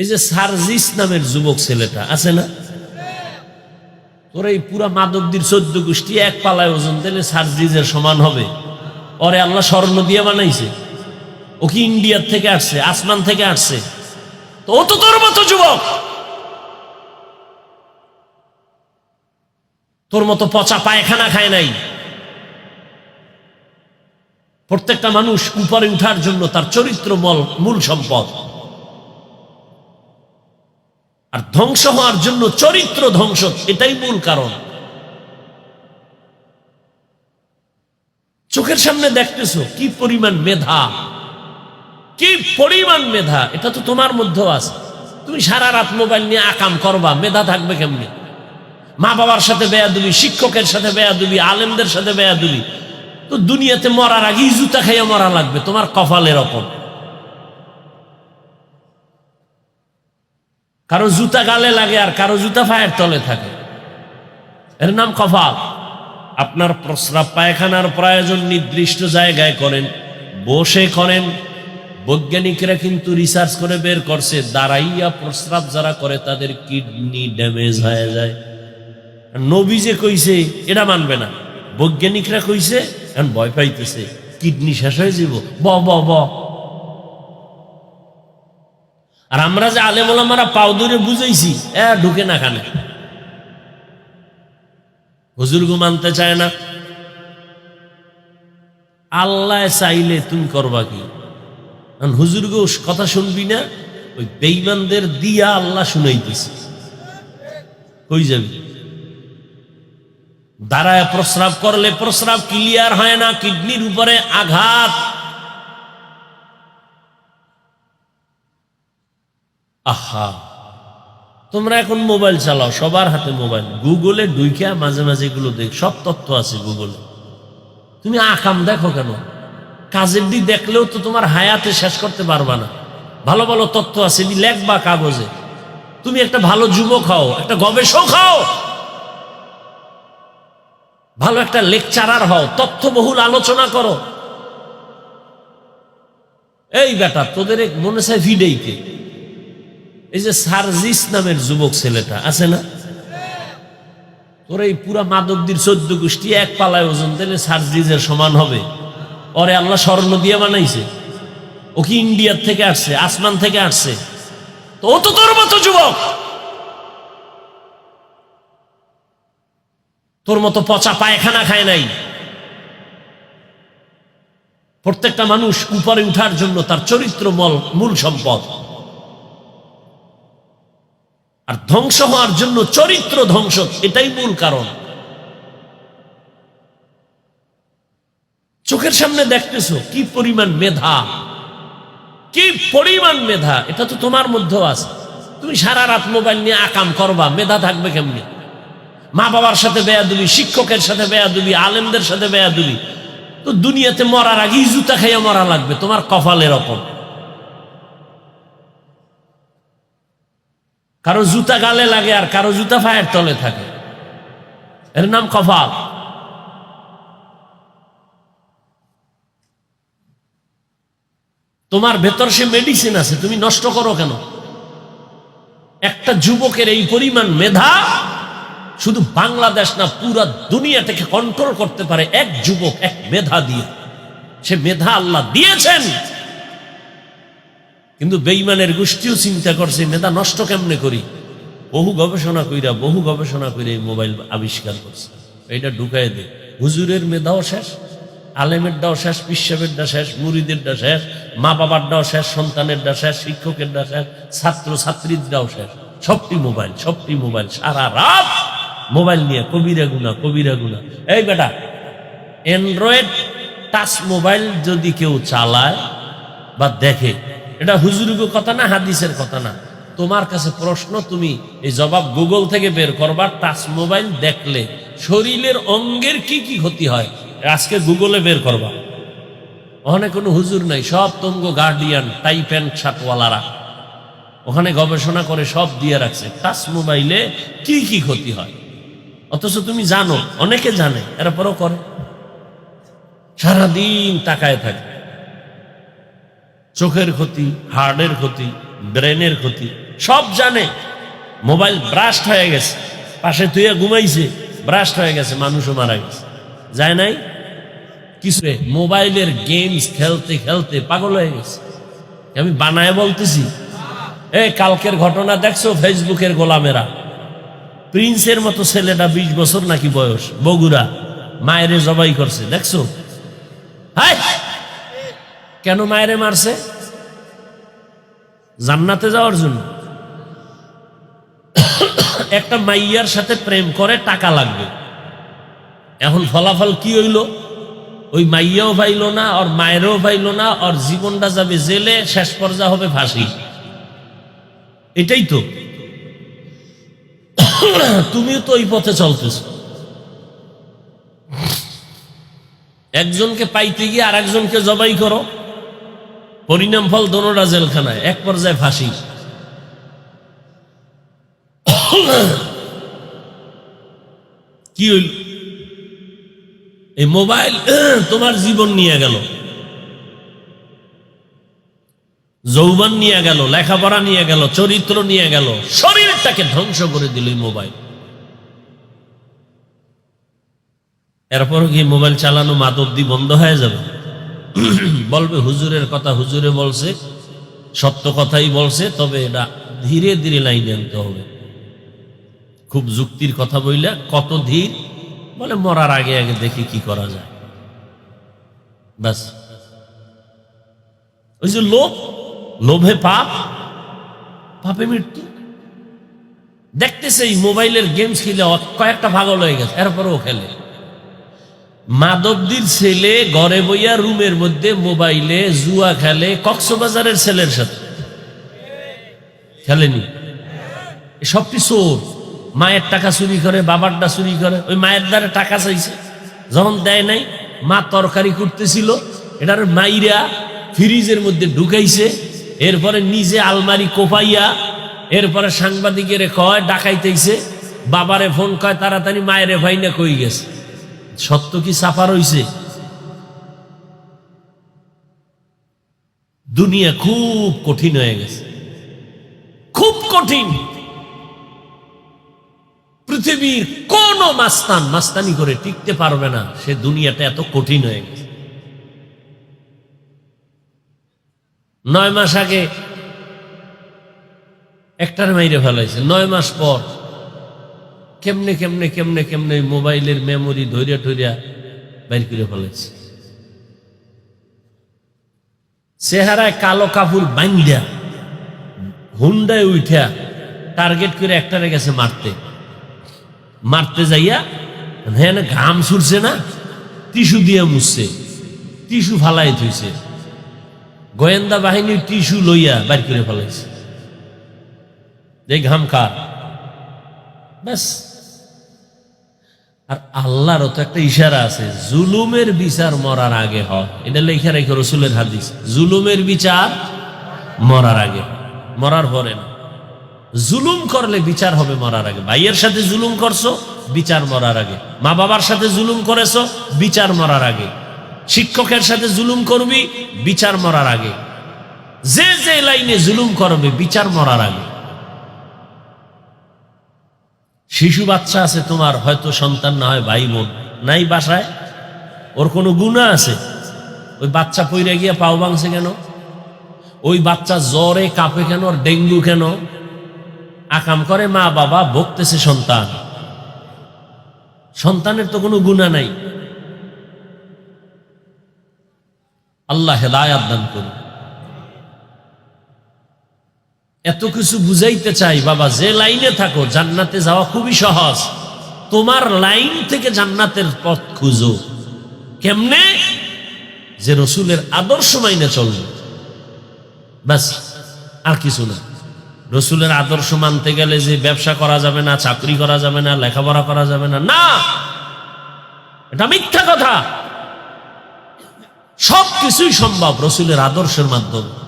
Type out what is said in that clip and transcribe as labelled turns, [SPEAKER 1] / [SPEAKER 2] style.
[SPEAKER 1] এই যে সার্জিস নামের যুবক ছেলেটা, আছে না? তোর এই পুরা মাদকদির চোদ্দ গোষ্ঠী এক পালায় ওজন দিলে সার্জিজের সমান হবে। ওরে আল্লাহ স্বর্ণ দিয়ে বানাইছে। ও কি ইন্ডিয়ার থেকে আসছে, আসমান থেকে আসছে? তো ও তো তোর মতো যুবক। তোর মতো পচা পায়খানা খায় নাই। প্রত্যেকটা মানুষ উপরে উঠার জন্য তার চরিত্র মূল সম্পদ। আর ধ্বংস হওয়ার জন্য চরিত্র ধ্বংস, এটাই মূল কারণ। চোখের সামনে দেখতেছো, কি পরিমাণ মেধা। কি পরিমাণ মেধা, এটা তো তোমার মধ্যেও আছে। তুমি সারা রাত মোবাইল নিয়ে আকাম করবা, মেধা থাকবে কেমনি? মা বাবার সাথে বেয়া দিবি শিক্ষকের সাথে বেয়া দিবি আলেমদের সাথে বেয়া দিবি তো দুনিয়াতে মরার আগেই জুতা খাইয়া মরা লাগবে, তোমার কপালের রকম কারও জুতা গালে লাগে আর কারও জুতা ফায়ের তলে থাকে। এর নাম কপাল আপনার প্রস্রাব পায়খানার প্রয়োজন নির্দিষ্ট জায়গায় করেন, বসে করেন। বৈজ্ঞানিকরা কিন্তু রিসার্চ করে বের করছে, দাঁড়াইয়া প্রস্রাব যারা করে তাদের কিডনি ড্যামেজ হয়ে যায়। নবী যে কইছে, এটা মানবে না। বৈজ্ঞানিকরা কইছে, এখন ভয় পাইতেছে, কিডনি শেষ হয়ে যাব। ব ব ব। আর আমরা যে আলেমোলামারা পাও ধরে বুঝাইছি, এ ঢুকে না খানে। হুজুরগু মানতে চায় না। আল্লাহ চাইলে তুমি করবা কি? কারণ হুজুরগু কথা শুনবি না, ওই বেইমানদের দিয়া আল্লাহ শুনাইতেছে। কই যাবি? দাঁড়ায় প্রস্রাব করলে প্রস্রাব ক্লিয়ার হয় না, কিডনির উপরে আঘাত। আহা। তোমরা এখন মোবাইল চালাও, সবার হাতে মোবাইল। গুগলে ডুইকা মাঝে মাঝে এগুলো দেখ, সব তথ্য আছে গুগলে। তুমি আকাম দেখো কেন? কাজের দিক দেখলেও তো তোমার হায়াতে শেষ করতে পারবা না। ভালো ভালো তথ্য আছে লেখবা কাগজে। তুমি একটা ভালো যুবক হও, একটা গবেষক হও। ভালো একটা লেকচারার হও, তথ্যবহুল আলোচনা করো। এই বেটা, তোদের এক মনে চায় ভিডেইকে। এই যে সার্জিস নামের যুবক ছেলেটা, আছে না? তোর এই পুরা মাদকদির চোদ্দ গোষ্ঠী এক পালায় ওজন দিলে সার্জিসের সমান হবে। ওরে আল্লাহ স্বর্ণ দিয়ে বানাইছে। ও কি ইন্ডিয়ার থেকে আসছে, আসমান থেকে আসছে? তো তো তোর মতো যুবক। তোর মতো পচা পায়খানা খায় নাই। প্রত্যেকটা মানুষ উপরে উঠার জন্য তার চরিত্র মূল সম্পদ। আর ধ্বংস হওয়ার জন্য চরিত্র ধ্বংস, এটাই মূল কারণ। চোখের সামনে দেখতেছো, কি পরিমাণ মেধা। কি পরিমাণ মেধা, এটা তো তোমার মধ্যেও আছে। তুমি সারা রাত মোবাইল নিয়ে আকাম করবা, মেধা থাকবে কেমনি? মা বাবার সাথে বেয়া দিবি শিক্ষকের সাথে বেয়া দিবি আলেমদের সাথে বেয়া দিবি তো দুনিয়াতে মরার আগেই জুতা খাইয়া মরা লাগবে, তোমার কপালের রকম কারও জুতা গালে লাগে আর কারও জুতা ফায়ের তলে থাকে। এর নাম কপাল। তোমার ভেতর সে মেডিসিন আছে, তুমি নষ্ট করো কেন? একটা যুবকের এই পরিমাণ মেধা শুধু বাংলাদেশ না, পুরা দুনিয়াটাকে কন্ট্রোল করতে পারে এক যুবক, এক মেধা দিয়ে। সে মেধা আল্লাহ দিয়েছেন। কিন্তু বেইমানের গোষ্ঠীও চিন্তা করছে মেধা নষ্ট কেমনে করি? বহু গবেষণা কইরা, বহু গবেষণা করে এই মোবাইল আবিষ্কার করছে। এটা ঢুকাই দে। হুজুরের মেধাও শেষ, আলেমের আলেমেরটাও শেষ পিসাবেরটা শেষ মুড়িদেরটা শেষ মা বাবার বাবারটাও শেষ, সন্তানের সন্তানেরটা শেষ, শিক্ষকের শিক্ষকেরটা শেষ ছাত্র ছাত্রীরটাও শেষ। সবটি মোবাইল সবটি মোবাইল, সারা রাত মোবাইল নিয়ে কবিরা গুনা কবিরা গুনা এই বেটা অ্যান্ড্রয়েড টাচ মোবাইল যদি কেউ চালায় বা দেখে এটা হুজুরগো কথা না, হাদিসের কথা না। তোমার কাছে প্রশ্ন, তুমি এই জবাব গুগল থেকে বের করবা, টাচ মোবাইল দেখলে শরীরের অঙ্গের কি কি ক্ষতি হয়, আজকে গুগলে বের করবা। ওখানে কোনো হুজুর নাই, সব তঙ্গ গার্ডিয়ান টাই প্যান্ট শার্টওয়ালারা ওখানে গবেষণা করে সব দিয়ে রাখছে, টাচ মোবাইলে কি কি ক্ষতি হয়। অথচ তুমি জানো, অনেকে জানে এরপরও করে। সারাদিন তাকায় থাকে। চোখের ক্ষতি, হার্টের ক্ষতি, ব্রেনের ক্ষতি, সব জানে। মোবাইল ব্রাস্ট হয়ে গেছে। পাশে তুইয়া ঘুমাইছে, ব্রাস্ট হয়ে গেছে, মানুষও মারা গেছে। যায় নাই? কিছু মোবাইলের গেমস খেলতে খেলতে পাগল হয়ে গেছে। আমি বানায় বলতেছি, এ, কালকের ঘটনা দেখছ ফেসবুকের গোলামেরা? প্রিন্সের মতো ছেলেটা বিশ বছর নাকি বয়স? বগুড়া, মায়েরে জবাই করছে, দেখছ? হাই! কেন মায়েরে মারছে? জান্নাতে যাওয়ার জন্য। একটা মাইয়ার সাথে প্রেম করে টাকা লাগবে। এখন ফলাফল কি হইল? ওই মাইয়াও পাইল না ওর মায়েরও পাইল না ওর জীবনটা যাবে জেলে, শেষ পর্যা হবে ফাঁসি। এটাই তো তুমিও তো ওই পথে চলতেছ। একজনকে পাইতে গিয়ে আর একজনকে জবাই করো। পরিণাম ফল দোনোটা জেলখানায়, এক পর্যায়ে ফাঁসি। কি হইল? এই মোবাইল তোমার জীবন নিয়ে গেল। যৌবন নিয়ে গেল, লেখাপড়া নিয়ে গেল, চরিত্র নিয়ে গেল, শরীরটাকে ধ্বংস করে দিল মোবাইল। এরপর কি মোবাইল চালানো মাতব্দি বন্ধ হয়ে যাবে? বলবে, হুজুরের কথা হুজুরে বলছে, সত্য কথাই বলছে, তবে এটা ধীরে ধীরে লাইনে আনতে হবে। খুব যুক্তির কথা বইলা কত ধীর বলে মরার আগে আগে দেখি কি করা যায়। ব্যাস। ওই যে লোভ, লোভে পাপ, পাপে মৃত্যু। দেখতেছে এই মোবাইলের গেমস খেলে কয়েকটা পাগল হয়ে গেছে, এরপরেও খেলে। মাদবদির ছেলে ঘরে বইয়া রুমের মধ্যে মোবাইলে জুয়া খেলে কক্সবাজারের ছেলের সাথে। খেলেনি? সবটি চোর? মায়ের টাকা চুরি করে, বাবারটা চুরি করে, ওই মায়ের দ্বারা টাকা চাইছে। যখন দেয় নাই, মা তরকারি করতেছিল, এটার মাইরা ফ্রিজের মধ্যে ঢুকাইছে, এরপরে নিজে আলমারি কোপাইয়া, এরপরে সাংবাদিকের কয় ডাকাইতেছে বাবারে ফোন কয়, তাড়াতাড়ি মায়েরে ভাই না কই গেছে। সত্য কি সাফার হইছে দুনিয়া খুব কঠিন হয়ে গেছে। খুব কঠিন। পৃথিবীর কোন মাস্তান মাস্তানি করে টিকতে পারবে না। সে দুনিয়াটা এত কঠিন হয়ে গেছে। নয় মাস আগে একটার মাইরে ফেলাইছে। নয় মাস পর কেমনে কেমনে কেমনে কেমনে মোবাইলের মেমোরি ধৈর্য ধৈর্য বাইর করে ফেলাইছে চেহারায় কালো কাপড় বাঙ্গিয়া হুন্ডায় উঠা টার্গেট করে একটারে গেছে মারতে। মারতে যাইয়া হ্যাঁ ঘাম ছুটছে না, টিস্যু দিয়ে মুছছে, টিস্যু ফালাই থইছে। গোয়েন্দা বাহিনীর টিস্যু লইয়া বাইর করে ফেলাইছে। যে ঘাম কার? ব্যাস। আর আল্লাহরও তো একটা ইশারা আছে, জুলুমের বিচার মরার আগে হয়। এটা লেখা রেখে রসুলের হাদিস, জুলুমের বিচার মরার আগে মরার পরে না। জুলুম করলে বিচার হবে মরার আগে। ভাইয়ের সাথে জুলুম করছ, বিচার মরার আগে। মা বাবার সাথে জুলুম করেছ, বিচার মরার আগে। শিক্ষকের সাথে জুলুম করবি, বিচার মরার আগে। যে যে লাইনে জুলুম করবে, বিচার মরার আগে। শিশু বাচ্চা আছে তোমার, হয়তো সন্তান না হয়, ভাই বোন। নাই বাসায়? ওর কোনো গুণা আছে? ওই বাচ্চা পইরে গিয়ে পাও ভাঙছে কেন? ওই বাচ্চা জ্বরে কাঁপে কেন? ওর ডেঙ্গু কেন? আকাম করে মা বাবা বকতেছে সন্তান। সন্তানের তো কোনো গুণা নাই। আল্লাহ হেদায়াত দান করুন। এত কিছু বুঝাইতে চাই, বাবা, যে লাইনে থাকো, জান্নাতে যাওয়া খুবই সহজ। তোমার লাইন থেকে জান্নাতের পথ খুঁজো। কেমনে? যে রসুলের আদর্শ মাইনে চলবে। ব্যাস, আর কিছু না। রসুলের আদর্শ মানতে গেলে যে ব্যবসা করা যাবে না, চাকরি করা যাবে না, লেখাপড়া করা যাবে না না! এটা মিথ্যা কথা। সব কিছুই সম্ভব রসুলের আদর্শের মাধ্যমে।